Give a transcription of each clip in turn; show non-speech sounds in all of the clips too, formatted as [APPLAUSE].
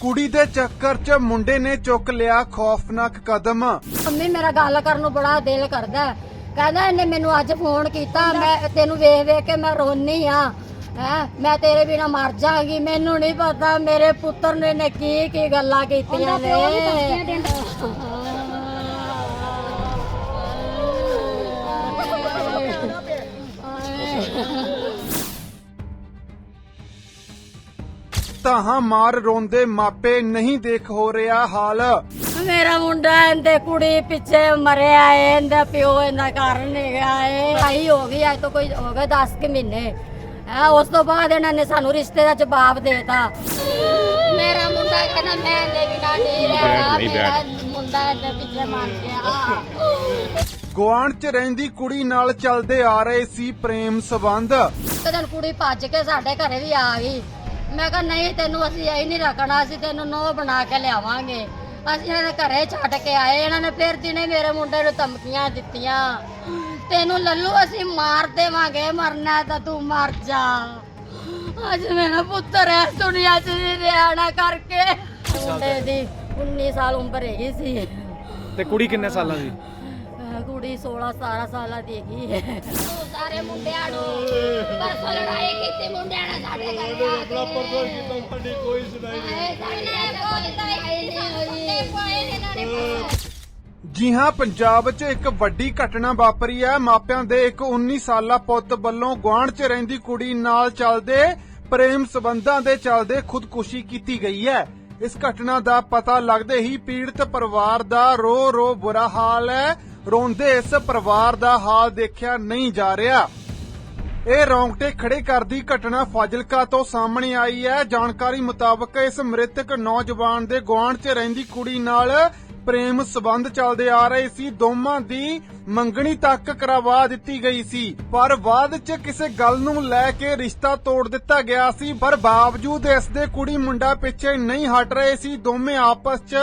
ਕੁੜੀ ਦੇ ਚੱਕਰ 'ਚ ਮੁੰਡੇ ਨੇ ਚੁੱਕ ਲਿਆ ਖੌਫਨਾਕ ਕਦਮ। ਮੰਮੀ ਮੇਰਾ ਗੱਲ ਕਰਨ ਨੂੰ ਬੜਾ ਦਿਲ ਕਰਦਾ ਹੈ। ਕਹਿੰਦਾ ਇਹਨੇ ਮੈਨੂੰ ਅੱਜ ਫੋਨ ਕੀਤਾ। ਮੈਂ ਤੈਨੂੰ ਵੇਖ ਵੇਖ ਕੇ ਮੈਂ ਰੋਨੀ ਆ ਹੈ ਮੈਂ ਤੇਰੇ ਬਿਨਾ ਮਰ ਜਾਗੀ ਮੈਨੂੰ ਨਹੀਂ ਪਤਾ ਮੇਰੇ ਪੁੱਤਰ ਨੇ ਨੇ ਕੀ ਕੀ ਗੱਲਾਂ ਕੀਤੀਆਂ ਨੇ। [LAUGHS] [LAUGHS] ਤਾਹਾਂ ਮਾਰ ਰੋਂਦੇ ਮਾਪੇ ਨਹੀਂ ਦੇਖ ਹੋ ਰਿਹਾ ਹਾਲ। ਮੇਰਾ ਮੁੰਡਾ ਇਹਦੇ ਕੁੜੀ ਪਿੱਛੇ ਮਰਿਆ ਏ ਇਹਦਾ ਪਿਓ ਇਹਨਾਂ ਕਾਰਨ ਹੈਗਾ ਏ। ਆਈ ਹੋ ਗਈ ਅੱਜ ਤੋਂ ਕੋਈ ਹੋ ਗਏ 10 ਕਿ ਮਹੀਨੇ। ਹੈ ਉਸ ਤੋਂ ਬਾਅਦ ਇਹਨਾਂ ਨੇ ਸਾਨੂੰ ਰਿਸ਼ਤੇ ਦਾ ਜਵਾਬ ਦੇਤਾ। ਮੇਰਾ ਮੁੰਡਾ ਕਹਿੰਦਾ ਮੈਂ ਇਹਦੇ ਬਿਨਾ ਨਹੀਂ ਰਹਿਣਾ ਮੇਰਾ ਮੁੰਡਾ ਇਹਦੇ ਪਿੱਛੇ ਮਰ ਗਿਆ। ਗੁਆਂਢ 'ਚ ਰਹਿੰਦੀ ਕੁੜੀ ਨਾਲ ਚੱਲਦੇ ਆ ਰਹੇ ਸੀ ਪ੍ਰੇਮ ਸੰਬੰਧ। ਇੱਕ ਦਿਨ ਕੁੜੀ ਭੱਜ ਕੇ ਸਾਡੇ ਘਰੇ ਵੀ ਆ ਗਈ। ਮੈਂ ਕਿਹਾ ਨਹੀਂ ਤੈਨੂੰ ਅਸੀਂ ਐ ਨਹੀਂ ਰੱਖਣਾ ਅਸੀਂ ਤੈਨੂੰ ਨੋ ਬਣਾ ਕੇ ਲਿਆਵਾਂਗੇ। ਅਸੀਂ ਇਹਨਾਂ ਦੇ ਘਰੇ ਛੱਡ ਕੇ ਆਏ ਇਹਨਾਂ ਨੇ ਫਿਰ ਦਿਨੇ ਮੇਰੇ ਮੁੰਡੇ ਨੂੰ ਧਮਕੀਆਂ ਦਿੱਤੀਆਂ। ਤੈਨੂੰ ਲੱਲੂ ਅਸੀਂ ਮਾਰ ਦੇਵਾਂਗੇ ਮਰਨਾ ਤਾਂ ਤੂੰ ਮਰ ਜਾ। ਅੱਜ ਮੇਰਾ ਪੁੱਤਰ ਐ ਦੁਨੀਆ 'ਚ ਨਹੀਂ ਰਹਿਣਾ ਕਰਕੇ। ਮੁੰਡੇ ਦੀ 19 ਸਾਲ ਉਮਰ ਹੈਗੀ ਸੀ। ਤੇ ਕੁੜੀ ਕਿੰਨੇ ਸਾਲਾਂ ਦੀ? ਅਹ ਕੁੜੀ 16 17 ਸਾਲਾਂ ਦੀ ਹੈਗੀ ਸਾਰੇ ਮੁੰਡਿਆਂ ਨੂੰ ਪਰਸੋਂ ਲੜਾਈ ਕੀਤੀ ਮੁੰਡਿਆਂ ਨੇ ਸਾਡੇ ਘਰੇ ਆ ਕੇ। ਪਰਸੋਂ ਕੀਤਾ ਸਾਡੀ ਕੋਈ ਸੁਣਾਈ ਨਹੀਂ ਕੋਈ ਸੁਣਾਈ ਨਹੀਂ ਹੋਈ ਜੀ ਹਾਂ ਪੰਜਾਬ 'ਚ ਇੱਕ ਵੱਡੀ ਘਟਨਾ ਵਾਪਰੀ ਹੈ। ਮਾਪਿਆਂ ਦੇ ਇੱਕ 19 ਸਾਲਾ ਪੁੱਤ ਵੱਲੋਂ ਗੁਆਂਢ 'ਚ ਰਹਿੰਦੀ ਕੁੜੀ ਨਾਲ ਚੱਲਦੇ ਪ੍ਰੇਮ ਸਬੰਧਾਂ ਦੇ ਚੱਲਦੇ ਖੁਦਕੁਸ਼ੀ ਕੀਤੀ ਗਈ ਹੈ। ਇਸ ਘਟਨਾ ਦਾ ਪਤਾ ਲੱਗਦੇ ਹੀ ਪੀੜਤ ਪਰਿਵਾਰ ਦਾ ਰੋ ਰੋ ਬੁਰਾ ਹਾਲ ਹੈ। ਰੋਂਦੇ ਇਸ ਪਰਿਵਾਰ ਦਾ ਹਾਲ ਦੇਖਿਆ ਨਹੀਂ ਜਾ ਰਿਹਾ। ਇਹ ਰੌਂਗਟੇ ਖੜੇ ਕਰਦੀ ਘਟਨਾ ਫਾਜ਼ਿਲਕਾ ਤੋਂ ਸਾਹਮਣੇ ਆਈ ਹੈ। ਜਾਣਕਾਰੀ ਮੁਤਾਬਕ ਇਸ ਮ੍ਰਿਤਕ ਨੌਜਵਾਨ ਦੇ ਗੁਆਂਢ 'ਚ ਰਹਿੰਦੀ ਕੁੜੀ ਨਾਲ ਪ੍ਰੇਮ ਸਬੰਧ ਚੱਲਦੇ ਆ ਰਹੇ ਸੀ। ਦੋਵਾਂ ਦੀ ਮੰਗਣੀ ਤੱਕ ਕਰਵਾ ਦਿੱਤੀ ਗਈ ਸੀ। ਪਰ ਬਾਅਦ 'ਚ ਕਿਸੇ ਗੱਲ ਨੂੰ ਲੈ ਕੇ ਰਿਸ਼ਤਾ ਤੋੜ ਦਿੱਤਾ ਗਿਆ ਸੀ। ਪਰ ਬਾਵਜੂਦ ਇਸ ਦੇ ਕੁੜੀ ਮੁੰਡਾ ਪਿੱਛੇ ਨਹੀਂ ਹਟ ਰਹੇ ਸੀ। ਦੋਵੇਂ ਆਪਸ 'ਚ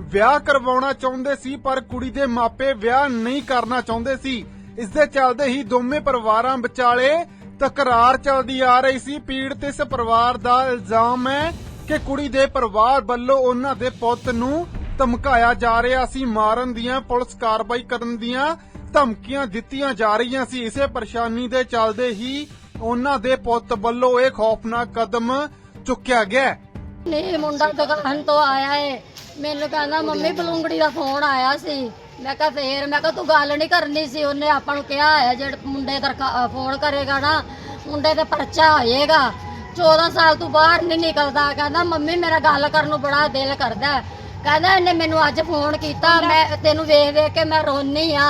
ਵਿਆਹ ਕਰਵਾਉਣਾ ਚਾਹੁੰਦੇ ਸੀ, ਪਰ ਕੁੜੀ ਦੇ ਮਾਪੇ ਵਿਆਹ ਨਹੀਂ ਕਰਨਾ ਚਾਹੁੰਦੇ ਸੀ। ਇਸ ਦੇ ਚੱਲਦੇ ਹੀ ਦੋਵੇਂ ਪਰਿਵਾਰਾਂ ਵਿਚਾਲੇ ਤਕਰਾਰ ਚੱਲਦੀ ਆ ਰਹੀ ਸੀ। ਪੀੜਤ ਇਸ ਪਰਿਵਾਰ ਦਾ ਇਲਜ਼ਾਮ ਹੈ ਕਿ ਕੁੜੀ ਦੇ ਪਰਿਵਾਰ ਵੱਲੋਂ ਉਹਨਾਂ ਦੇ ਪੁੱਤ ਨੂੰ ਧਮਕਾਇਆ ਜਾ ਰਿਹਾ ਸੀ। ਮਾਰਨ ਦੀਆਂ, ਪੁਲਿਸ ਕਾਰਵਾਈ ਕਰਨ ਦੀਆਂ ਧਮਕੀਆਂ ਦਿੱਤੀਆਂ ਜਾ ਰਹੀਆਂ ਸੀ। ਇਸੇ ਪਰੇਸ਼ਾਨੀ ਦੇ ਚੱਲਦੇ ਹੀ ਉਹਨਾਂ ਦੇ ਪੁੱਤ ਵੱਲੋਂ ਇਹ ਖੌਫਨਾਕ ਕਦਮ ਚੁੱਕਿਆ ਗਿਆ। ਹੈ। ਮੁੰਡਾ ਦੁਕਾਨ ਤੋਂ ਆਇਆ ਏ। ਮੈਨੂੰ ਕਹਿੰਦਾ ਮੰਮੀ ਬਲੂੰਗੜੀ ਦਾ ਫੋਨ ਆਇਆ ਸੀ। ਮੈਂ ਕਿਹਾ ਫੇਰ ਮੈਂ ਕਿਹਾ ਤੂੰ ਗੱਲ ਨਹੀਂ ਕਰਨੀ ਸੀ ਉਹਨੇ ਆਪਾਂ ਨੂੰ ਕਿਹਾ ਹੈ ਜਿਹੜੇ ਮੁੰਡੇ ਦਾ ਫੋਨ ਕਰੇਗਾ ਨਾ ਮੁੰਡੇ ਤੇ ਪਰਚਾ ਹੋਏਗਾ। 14 ਸਾਲ ਤੋਂ ਬਾਹਰ ਨਹੀਂ ਨਿਕਲਦਾ ਕਹਿੰਦਾ ਮੰਮੀ ਮੇਰਾ ਗੱਲ ਕਰਨ ਨੂੰ ਬੜਾ ਦਿਲ ਕਰਦਾ। ਕਹਿੰਦਾ ਇਹਨੇ ਮੈਨੂੰ ਅੱਜ ਫੋਨ ਕੀਤਾ ਮੈਂ ਤੈਨੂੰ ਵੇਖ ਵੇਖ ਕੇ ਮੈਂ ਰੋਨੀ ਆ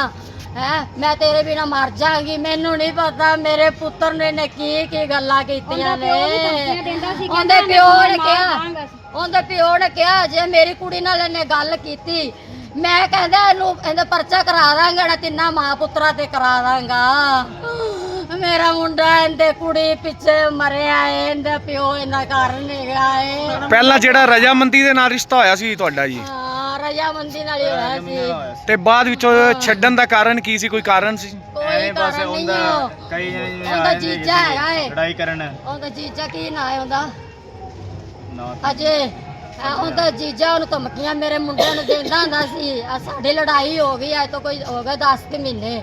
ਹੈ ਮੈਂ ਤੇਰੇ ਬਿਨਾ ਮਰ ਜਾਗੀ ਮੈਨੂੰ ਨਹੀਂ ਪਤਾ ਮੇਰੇ ਪੁੱਤਰ ਨੇ ਨੇ ਕੀ ਕੀ ਗੱਲਾਂ ਕੀਤੀਆਂ ਨੇ। ਉਹਦੇ ਪਿਓ ਨੇ ਕਿਹਾ ਉਹਦੇ ਪਿਓ ਨੇ ਕਿਹਾ ਜੇ ਮੇਰੀ ਕੁੜੀ ਨਾਲ ਇਹਨੇ ਗੱਲ ਕੀਤੀ ਮੈਂ ਕਹਿੰਦਾ ਇਹਨੂੰ ਇਹਦਾ ਪਰਚਾ ਕਰਾ ਦਾਂਗਾ ਨਾ ਤਿੰਨਾਂ ਮਾਂ ਪੁੱਤਰਾਂ ਤੇ ਕਰਾ ਦਾਂਗਾ। ਮੇਰਾ ਮੁੰਡਾ ਇਹਦੇ ਕੁੜੀ ਪਿੱਛੇ ਮਰਿਆ ਏ ਇਹਦਾ ਪਿਓ ਇਹਨਾਂ ਕਾਰਨ ਹੈਗਾ ਏ। ਪਹਿਲਾਂ ਜਿਹੜਾ ਰਜਾਮੰਦੀ ਦੇ ਨਾਲ ਰਿਸ਼ਤਾ ਹੋਇਆ ਸੀ ਤੁਹਾਡਾ ਜੀ? ਹਾਂ ਰਜਾਮੰਦੀ ਨਾਲ ਹੀ ਹੋਇਆ ਸੀ। ਤੇ ਬਾਅਦ ਵਿੱਚੋਂ ਛੱਡਣ ਦਾ ਕਾਰਨ ਕੀ ਸੀ? ਕੋਈ ਕਾਰਨ ਸੀ? ਕੋਈ ਕਾਰਨ ਨਹੀਂ ਓ। ਕਈ ਜਣੇ ਉਹਦਾ ਜੀਜਾ ਹੈਗਾ ਏ। ਲੜਾਈ ਕਰਨ। ਉਹਦਾ ਜੀਜਾ ਕੀ ਨਾਂ ਹੈ ਉਹਦਾ? ਅਜੇ ਆ ਉਹਦਾ ਜੀਜਾ ਉਹਨੂੰ ਧਮਕੀਆਂ ਮੇਰੇ ਮੁੰਡਿਆਂ ਨੂੰ ਦਿੰਦਾ ਹੁੰਦਾ ਸੀ। ਆ ਸਾਡੀ ਲੜਾਈ ਹੋ ਗਈ ਅੱਜ ਤੋਂ ਕੋਈ ਹੋ ਗਏ 10 ਕਿ ਮਹੀਨੇ।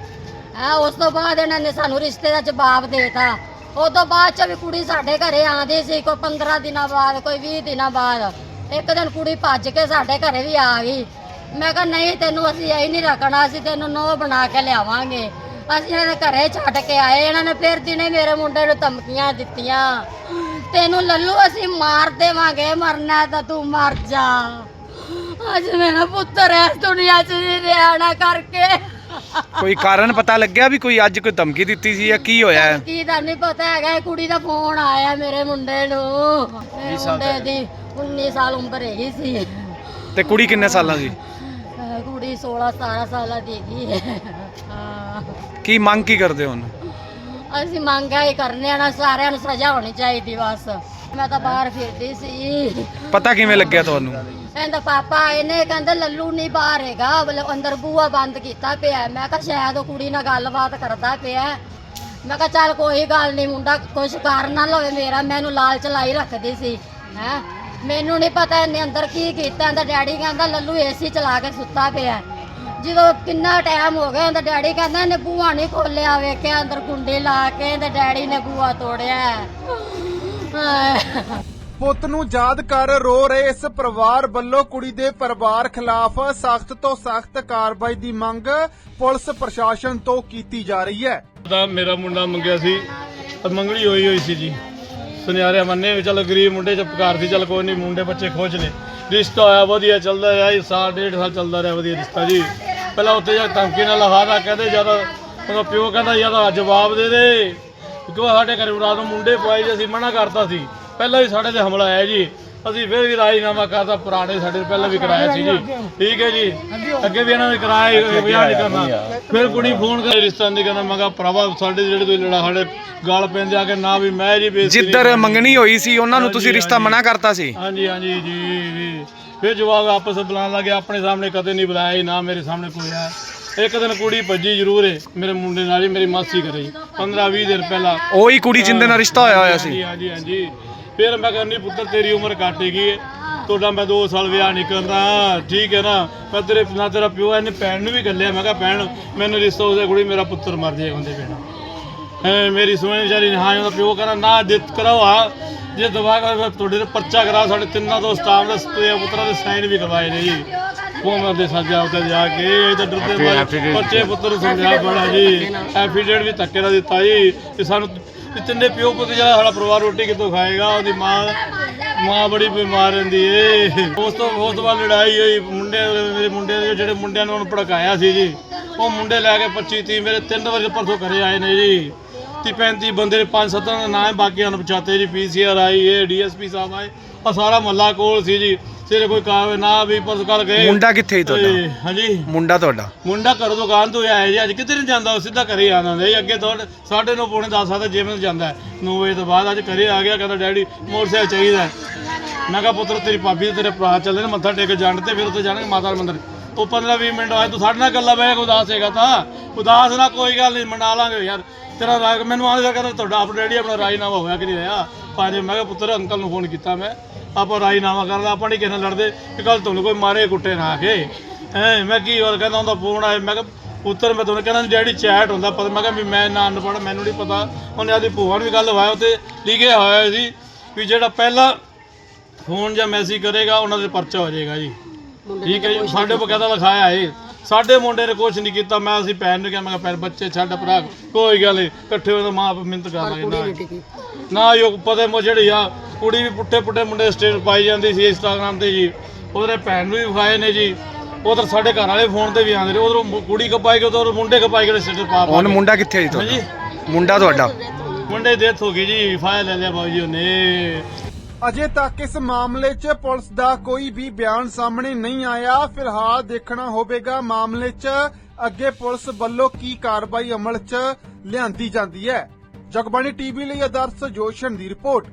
ਆ ਉਸ ਤੋਂ ਬਾਅਦ ਇਹਨਾਂ ਨੇ ਸਾਨੂੰ ਰਿਸ਼ਤੇ ਦਾ ਜਵਾਬ ਦੇਤਾ। ਉਸ ਤੋਂ ਬਾਅਦ ਚ ਵੀ ਕੁੜੀ ਸਾਡੇ ਘਰੇ ਆਂਦੀ ਸੀ ਕੋਈ 15 ਦਿਨਾਂ ਬਾਅਦ ਕੋਈ 20 ਦਿਨਾਂ ਬਾਅਦ। ਇੱਕ ਦਿਨ ਕੁੜੀ ਭੱਜ ਕੇ ਸਾਡੇ ਘਰੇ ਵੀ ਆ ਗਈ। ਮੈਂ ਕਿਹਾ ਨਹੀਂ ਤੈਨੂੰ ਅਸੀਂ ਐ ਨਹੀਂ ਰੱਖਣਾ ਅਸੀਂ ਤੈਨੂੰ ਨੋ ਬਣਾ ਕੇ ਲਿਆਵਾਂਗੇ। ਅਸੀਂ ਇਹਨਾਂ ਦੇ ਘਰੇ ਛੱਡ ਕੇ ਆਏ ਇਹਨਾਂ ਨੇ ਫਿਰ ਦਿਨੇ ਮੇਰੇ ਮੁੰਡੇ ਨੂੰ ਧਮਕੀਆਂ ਦਿੱਤੀਆਂ। ਤੈਨੂੰ ਲੱਲੂ ਅਸੀਂ ਮਾਰ ਦੇਵਾਂਗੇ ਮਰਨਾ ਤਾਂ ਤੂੰ ਮਰ ਜਾ। ਅੱਜ ਮੇਰਾ ਪੁੱਤਰ ਐ ਦੁਨੀਆ 'ਚ ਨਹੀਂ ਰਹਿਣਾ ਕਰਕੇ। ਕੋਈ ਕਾਰਨ ਪਤਾ ਲੱਗਿਆ ਵੀ ਕੋਈ ਅੱਜ ਕੋਈ ਧਮਕੀ ਦਿੱਤੀ ਸੀ ਜਾਂ ਕੀ ਹੋਇਆ? ਹੈ? ਕੀ ਦਾ ਨਹੀਂ ਪਤਾ ਹੈਗਾ ਇਹ ਕੁੜੀ ਦਾ ਫੋਨ ਆਇਆ ਮੇਰੇ ਮੁੰਡੇ ਨੂੰ। ਮੇਰੇ ਮੁੰਡੇ ਦੀ। 19 ਸਾਲ ਉਮਰ ਹੈਗੀ ਸੀ। ਤੇ ਕੁੜੀ ਕਿੰਨੇ ਸਾਲਾਂ ਦੀ? ਅਹ ਕੁੜੀ 16 17 ਸਾਲਾਂ ਦੀ ਹੈਗੀ ਹੈ। ਹਾਂ ਕੀ ਮੰਗ ਕੀ ਕਰਦੇ ਹੋ ਹੁਣ ਅਸੀਂ ਮੰਗਾ ਹੀ ਕਰਨੇ ਆ ਨਾ ਸਾਰਿਆਂ ਨੂੰ ਸਜ਼ਾ ਹੋਣੀ ਚਾਹੀਦੀ ਬਸ। ਮੈਂ ਤਾਂ ਬਾਹਰ ਫਿਰਦੀ ਸੀ। ਪਤਾ ਕਿਵੇਂ ਲੱਗਿਆ ਤੁਹਾਨੂੰ? ਇਹਦਾ ਪਾਪਾ ਇਹਨੇ ਕਹਿੰਦਾ ਲੱਲੂ ਨਹੀਂ ਬਾਹਰ ਹੈਗਾ। ਮਤਲਬ ਅੰਦਰ ਬੂਆ ਬੰਦ ਕੀਤਾ ਪਿਆ ਮੈਂ ਕਿਹਾ ਸ਼ਾਇਦ ਉਹ ਕੁੜੀ ਨਾਲ ਗੱਲਬਾਤ ਕਰਦਾ ਪਿਆ ਮੈਂ ਕਿਹਾ ਚੱਲ ਕੋਈ ਗੱਲ ਨਹੀਂ ਮੁੰਡਾ ਕੁਛ ਕਰ ਨਾ ਲਵੇ ਮੇਰਾ। ਮੈਨੂੰ ਲਾਲਚ ਲਾਈ ਰੱਖਦੀ ਸੀ ਹੈ? ਮੈਨੂੰ ਨਹੀਂ ਪਤਾ ਇਹਨੇ ਅੰਦਰ ਕੀ ਕੀਤਾ। ਇਹਦਾ ਡੈਡੀ ਕਹਿੰਦਾ ਲੱਲੂ ਏਸੀ ਚਲਾ ਕੇ ਸੁੱਤਾ ਪਿਆ ਜਦੋਂ ਕਿੰਨਾ ਟਾਈਮ ਹੋ ਗਿਆ ਇਹਦਾ ਡੈਡੀ ਕਹਿੰਦਾ ਇਹਨੇ ਬੂਹਾ ਨਹੀਂ ਖੋਲਿਆ ਵੇਖਿਆ ਅੰਦਰ ਕੁੰਡੀ ਲਾ ਕੇ ਇਹਦੇ ਡੈਡੀ ਨੇ ਬੂਹਾ ਤੋੜਿਆ। [LAUGHS] ਪੁੱਤ ਨੂੰ ਯਾਦ ਕਰ ਰੋ ਰਹੇ ਇਸ ਪਰਿਵਾਰ ਵੱਲੋਂ ਕੁੜੀ ਦੇ ਪਰਿਵਾਰ ਖਿਲਾਫ ਸਖਤ ਤੋਂ ਸਖਤ ਕਾਰਵਾਈ ਦੀ ਮੰਗ ਪੁਲਿਸ ਪ੍ਰਸ਼ਾਸਨ ਤੋਂ ਕੀਤੀ ਜਾ ਰਹੀ ਹੈ। ਦਾ ਮੇਰਾ ਮੁੰਡਾ ਮੰਗਿਆ ਸੀ ਤੇ ਮੰਗਣੀ ਹੋਈ ਹੋਈ ਸੀ ਜੀ। ਸੁਨਿਆਰੇ ਮੰਨੇ ਵੀ ਚੱਲ ਗਰੀਬ ਮੁੰਡੇ ਚ ਪਕਾਰ ਸੀ ਚੱਲ ਕੋਈ ਨਹੀਂ ਮੁੰਡੇ ਬੱਚੇ ਖੋਜ ਲੈ ਰਿਸ਼ਤਾ ਹੋਇਆ ਵਧੀਆ ਚੱਲਦਾ ਰਿਹਾ ਸਾਲ ਡੇਢ ਸਾਲ ਚੱਲਦਾ ਰਿਹਾ ਵਧੀਆ ਰਿਸ਼ਤਾ ਜੀ। ਪਹਿਲਾਂ ਉੱਥੇ ਜਾ ਕੇ ਧਮਕੀ ਨਾਲ ਲਹਾਦਾ ਕਹਿੰਦੇ ਜ਼ਿਆਦਾ ਉਹਦਾ ਪਿਓ ਕਹਿੰਦਾ ਜ਼ਿਆਦਾ ਜਵਾਬ ਦੇ ਦੇ। ਕਿਉਂ ਸਾਡੇ ਘਰੇ ਰਾਤ ਨੂੰ ਮੁੰਡੇ ਪਵਾਏ ਜੀ ਅਸੀਂ ਮਨਾ ਕਰਤਾ ਸੀ। ਪਹਿਲਾਂ ਵੀ ਸਾਡੇ ਤੇ ਹਮਲਾ ਆਇਆ ਜੀ। ਅਸੀਂ ਫਿਰ ਵੀ ਰਾਜੀਨਾਮਾ ਕਰਤਾ ਪੁਰਾਣੇ ਸਾਡੇ ਪਹਿਲਾਂ ਵੀ ਕਰਾਇਆ ਸੀ ਜੀ। ਠੀਕ ਹੈ ਜੀ। ਅੱਗੇ ਵੀ ਇਹਨਾਂ ਨੇ ਕਰਾਇਆ ਵਿਆਹ ਨਹੀਂ ਕਰਨਾ ਫਿਰ ਕੁੜੀ ਫੋਨ ਕਰ ਰਿਸ਼ਤਾ ਨਹੀਂ ਕਰਨਾ ਮੈਂ ਕਿਹਾ ਭਰਾਵਾ ਸਾਡੇ ਜਿਹੜੇ ਤੁਸੀਂ ਲੜਾ ਸਾਡੇ ਗਾਲ ਪੈਂਦੇ ਆ ਕੇ ਨਾ ਵੀ ਮੈਂ ਜੀ ਜਿੱਧਰ। ਮੰਗਣੀ ਹੋਈ ਸੀ ਉਹਨਾਂ ਨੂੰ ਤੁਸੀਂ ਰਿਸ਼ਤਾ। ਮਨਾ ਕਰਤਾ ਸੀ। ਹਾਂਜੀ ਹਾਂਜੀ ਜੀ ਜੀ। ਫਿਰ ਜਵਾਬ ਆਪਸ ਬੁਲਾਉਣ ਲੱਗੇ ਆਪਣੇ ਸਾਹਮਣੇ ਕਦੇ ਨਹੀਂ ਬੁਲਾਇਆ ਜੀ, ਨਾ ਮੇਰੇ ਸਾਹਮਣੇ ਕੋਈ ਆਇਆ। ਇੱਕ ਦਿਨ ਕੁੜੀ ਭੱਜੀ ਜ਼ਰੂਰ ਹੈ ਮੇਰੇ ਮੁੰਡੇ ਨਾਲ ਹੀ ਮੇਰੀ ਮਾਸੀ ਕਰੇ 15 20 ਦਿਨ ਪਹਿਲਾਂ। ਉਹੀ ਕੁੜੀ ਜਿੰਦੇ ਨਾਲ ਰਿਸ਼ਤਾ ਹੋਇਆ ਹੋਇਆ ਸੀ। ਹਾਂਜੀ ਹਾਂਜੀ ਹਾਂਜੀ। ਫਿਰ ਮੈਂ ਕਹਿੰਦੀ ਪੁੱਤਰ ਤੇਰੀ ਉਮਰ ਘੱਟ ਹੈਗੀ ਹੈ ਤੁਹਾਡਾ ਮੈਂ 2 ਸਾਲ ਵਿਆਹ ਨਹੀਂ ਕਰਦਾ। ਠੀਕ ਹੈ ਨਾ। ਮੈਂ ਤੇਰੇ ਨਾ ਤੇਰਾ ਪਿਓ ਇਹਨੇ ਭੈਣ ਨੂੰ ਵੀ ਗੱਲਿਆ ਮੈਂ ਕਿਹਾ ਭੈਣ ਮੈਨੂੰ ਰਿਸ਼ਤਾ ਉਸੇ ਕੁੜੀ ਮੇਰਾ ਪੁੱਤਰ ਮਰ ਜਾਏਗਾ ਉਹਦੇ ਬਿਨਾਂ। ਹੈ ਮੇਰੀ ਸੁਣੇ ਵਿਚਾਰੀ ਨੇ ਹਾਂ ਉਹਦਾ ਪਿਓ ਕਹਿੰਦਾ ਨਾ ਦਿੱਤ ਕਰਾਓ ਹਾਂ। ਜੇ ਦਵਾ ਕਰ ਤੁਹਾਡੇ ਤੇ ਪਰਚਾ ਕਰਾ ਸਾਡੇ ਤਿੰਨਾਂ ਤੋਂ ਸਟਾਫ ਦੇ ਸਤੇ ਪੁੱਤਰਾਂ ਦੇ ਸਾਈਨ ਵੀ ਕਰਵਾਏ ਨੇ ਜੀ। ਕੋਮਰ ਦੇ ਸੱਜਾ ਉੱਤੇ ਜਾ ਕੇ ਇਹ ਤਾਂ ਡਰਦੇ ਮਾਰੇ ਬੱਚੇ ਪੁੱਤਰ ਨੂੰ ਸਮਝਾ ਬੜਾ ਜੀ। ਐਫੀਡੇਟ ਵੀ ਧੱਕੇ ਨਾਲ ਦਿੱਤਾ ਜੀ। ਕਿ ਸਾਨੂੰ ਤਿੰਨੇ ਪਿਓ ਪੁੱਤ ਜਿਹੜਾ ਸਾਡਾ ਪਰਿਵਾਰ ਰੋਟੀ ਕਿੱਥੋਂ ਖਾਏਗਾ ਉਹਦੀ ਮਾਂ ਮਾਂ ਬੜੀ ਬਿਮਾਰ ਰਹਿੰਦੀ ਏ। ਉਸ ਤੋਂ ਉਸ ਤੋਂ ਬਾਅਦ ਲੜਾਈ ਹੋਈ ਮੁੰਡੇ ਮੇਰੇ ਮੁੰਡੇ ਦੇ ਜਿਹੜੇ ਮੁੰਡਿਆਂ ਨੂੰ ਉਹਨੂੰ ਭੜਕਾਇਆ ਸੀ ਜੀ। ਉਹ ਮੁੰਡੇ ਲੈ ਕੇ 25 30 ਮੇਰੇ ਤਿੰਨ ਵਜੇ ਪਰਸੋਂ ਘਰੇ ਆਏ ਨੇ ਜੀ। ਤੀ 35 ਬੰਦੇ ਨੇ ਪੰਜ ਸੱਤਾਂ ਦਾ ਨਾਂ ਹੈ ਬਾਕੀਆਂ ਨੂੰ ਪਛਾਤੇ ਜੀ ਪੀਸੀਆਰ ਆਈ ਏ ਡੀਐਸਪੀ ਸਾਹਿਬ ਆਏ। ਆ ਸਾਰਾ ਮਹੱਲਾ ਕੋਲ ਸੀ ਜੀ। ਸਿਰੇ ਕੋਈ ਕਾਵੇ ਨਾ ਵੀ ਪਰਸ ਕੱਲ ਗਏ। ਮੁੰਡਾ ਕਿੱਥੇ ਸੀ ਤੁਹਾਡਾ? ਏ, ਹਾਂਜੀ। ਮੁੰਡਾ ਤੁਹਾਡਾ? ਮੁੰਡਾ ਘਰੋਂ ਦੁਕਾਨ ਤੋਂ ਆਇਆ ਜੀ। ਅੱਜ ਕਿਤੇ ਨਹੀਂ ਜਾਂਦਾ ਉਹ ਸਿੱਧਾ ਘਰੇ ਆ ਜਾਂਦਾ। ਜੀ ਅੱਗੇ ਤੋਂ ਸਾਢੇ ਨੌ ਪੌਣੇ 10 ਸਾਲ ਜਿਮ ਜਾਂਦਾ ਹੈ। 9 ਵਜੇ ਤੋਂ ਬਾਅਦ ਅੱਜ ਘਰੇ ਆ ਗਿਆ ਕਹਿੰਦਾ ਡੈਡੀ ਮੋਟਰਸਾਈਕਲ ਚਾਹੀਦਾ ਹੈ। ਮੈਂ ਕਿਹਾ ਪੁੱਤਰ ਤੇਰੀ ਭਾਬੀ ਤੇ ਤੇਰੇ ਭਰਾ ਚੱਲੇ ਨੇ ਮੱਥਾ ਟੇਕ ਜਾਣ ਤੇ ਫਿਰ ਉੱਥੇ ਜਾਣਗੇ ਮਾਤਾ ਦੇ ਮੰਦਿਰ। ਉਹ 15 20 ਮਿੰਟ ਆਏ ਤੂੰ ਸਾਡੇ ਨਾਲ ਗੱਲਾਂ ਬਹਿ ਕੇ ਉਦਾਸ ਹੈਗਾ ਤਾਂ। ਉਦਾਸ ਨਾ ਕੋਈ ਗੱਲ ਨਹੀਂ, ਮਨਾ ਲਾਂਗੇ ਯਾਰ। ਤੇਰਾ ਰਾਗ ਮੈਨੂੰ ਆਂਦਾ ਕਹਿੰਦਾ ਤੁਹਾਡਾ ਆਪ ਡੈਡੀ ਆਪਣਾ ਰਾਜੀਨਾਮਾ ਹੋਇਆ ਕਿ ਨਹੀਂ ਹੋਇਆ। ਪੰਜ ਮੈਂ ਕਿਹਾ ਪੁੱਤਰ, ਅੰਕਲ ਨੂੰ ਫੋਨ ਕੀਤਾ ਮੈਂ। ਆਪਾਂ ਰਾਜੀਨਾਮਾ ਕਰਦਾ ਆਪਾਂ ਨਹੀਂ ਕਿਸੇ ਨਾਲ ਲੜਦੇ। ਕਿ ਕੱਲ ਤੁਹਾਨੂੰ ਕੋਈ ਮਾਰੇ ਕੁੱਟੇ ਨਾ ਆ ਕੇ ਐ ਮੈਂ ਕੀ ਹੋਰ ਕਹਿੰਦਾ ਹੁੰਦਾ ਫੋਨ ਆਇਆ ਮੈਂ ਕਿਹਾ, ਪੁੱਤਰ, ਮੈਂ ਤੁਹਾਨੂੰ ਕਹਿੰਦਾ, ਡੈਡੀ ਚੈਟ ਹੁੰਦਾ ਪਤਾ ਮੈਂ ਕਿਹਾ ਵੀ ਮੈਂ ਨਾ ਅਨਪੜ੍ਹ, ਮੈਨੂੰ ਨਹੀਂ ਪਤਾ। ਉਹਨੇ ਆਦੀ ਭੂਆ ਨੂੰ ਵੀ ਗੱਲ ਹੋਇਆ ਉੱਤੇ ਲਿਖਿਆ ਹੋਇਆ ਸੀ ਵੀ ਜਿਹੜਾ ਪਹਿਲਾ ਫੋਨ ਜਾਂ ਮੈਸੇਜ ਕਰੇਗਾ, ਉਹਨਾਂ ਦੇ ਪਰਚਾ ਹੋ ਜਾਏਗਾ ਜੀ। ਠੀਕ ਹੈ ਜੀ ਸਾਡੇ ਬਕਾਇਦਾ ਲਿਖਾਇਆ ਹੈ ਸਾਡੇ ਮੁੰਡੇ ਨੇ ਕੁਝ ਨਹੀਂ ਕੀਤਾ ਮੈਂ ਅਸੀਂ ਭੈਣ ਨੂੰ ਕਿਹਾ ਮੈਂ ਕਿਹਾ ਭੈਣ ਬੱਚੇ ਛੱਡ ਭਰਾ ਕੋਈ ਗੱਲ ਨਹੀਂ ਇਕੱਠੇ ਹੋਏ ਤਾਂ ਮਾਂ ਆਪ ਮਿਹਨਤ ਕਰ ਲਾਂਗੇ ਨਾ। ਨਾ ਯੋ ਪਤਾ ਮੋ ਜਿਹੜੀ ਆ ਕੁੜੀ ਵੀ ਪੁੱਟੇ ਪੁੱਟੇ ਮੁੰਡੇ ਸਟੇਟ ਪਾਈ ਜਾਂਦੀ ਸੀ ਇੰਸਟਾਗ੍ਰਾਮ ਤੇ ਜੀ। ਉਹਦੇ ਭੈਣ ਨੂੰ ਵੀ ਵਿਖਾਏ ਨੇ ਜੀ। ਉਧਰ ਸਾਡੇ ਘਰ ਵਾਲੇ ਫੋਨ ਤੇ ਵੀ ਆਉਂਦੇ ਨੇ ਉਧਰ ਕੁੜੀ ਕਪਾਈ ਗਈ ਉਧਰ ਮੁੰਡੇ ਕਪਾਈ ਗਏ ਸਟੇਟ ਪਾ ਪਾ ਹੁਣ ਕੇ। ਮੁੰਡਾ ਕਿੱਥੇ ਹਾਂਜੀ ਤੁਹਾਡਾ? ਮੁੰਡਾ ਤੁਹਾਡਾ? ਮੁੰਡੇ ਡੈਥ ਹੋ ਗਈ ਜੀ ਫਾਇਲ ਲੈ ਲਿਆ ਬਾਬੂ ਜੀ ਉਹਨੇ। ਅਜੇ ਤੱਕ ਇਸ ਮਾਮਲੇ 'ਚ ਪੁਲਿਸ ਦਾ ਕੋਈ ਵੀ ਬਿਆਨ ਸਾਹਮਣੇ ਨਹੀਂ ਆਇਆ। ਫਿਲਹਾਲ ਦੇਖਣਾ ਹੋਵੇਗਾ ਮਾਮਲੇ 'ਚ ਅੱਗੇ ਪੁਲਿਸ ਵੱਲੋਂ ਕੀ ਕਾਰਵਾਈ ਅਮਲ 'ਚ ਲਿਆਂਦੀ ਜਾਂਦੀ ਹੈ। ਜਗਬਾਣੀ ਟੀਵੀ ਲਈ ਆਦਰਸ਼ ਜੋਸ਼ਨ ਦੀ ਰਿਪੋਰਟ।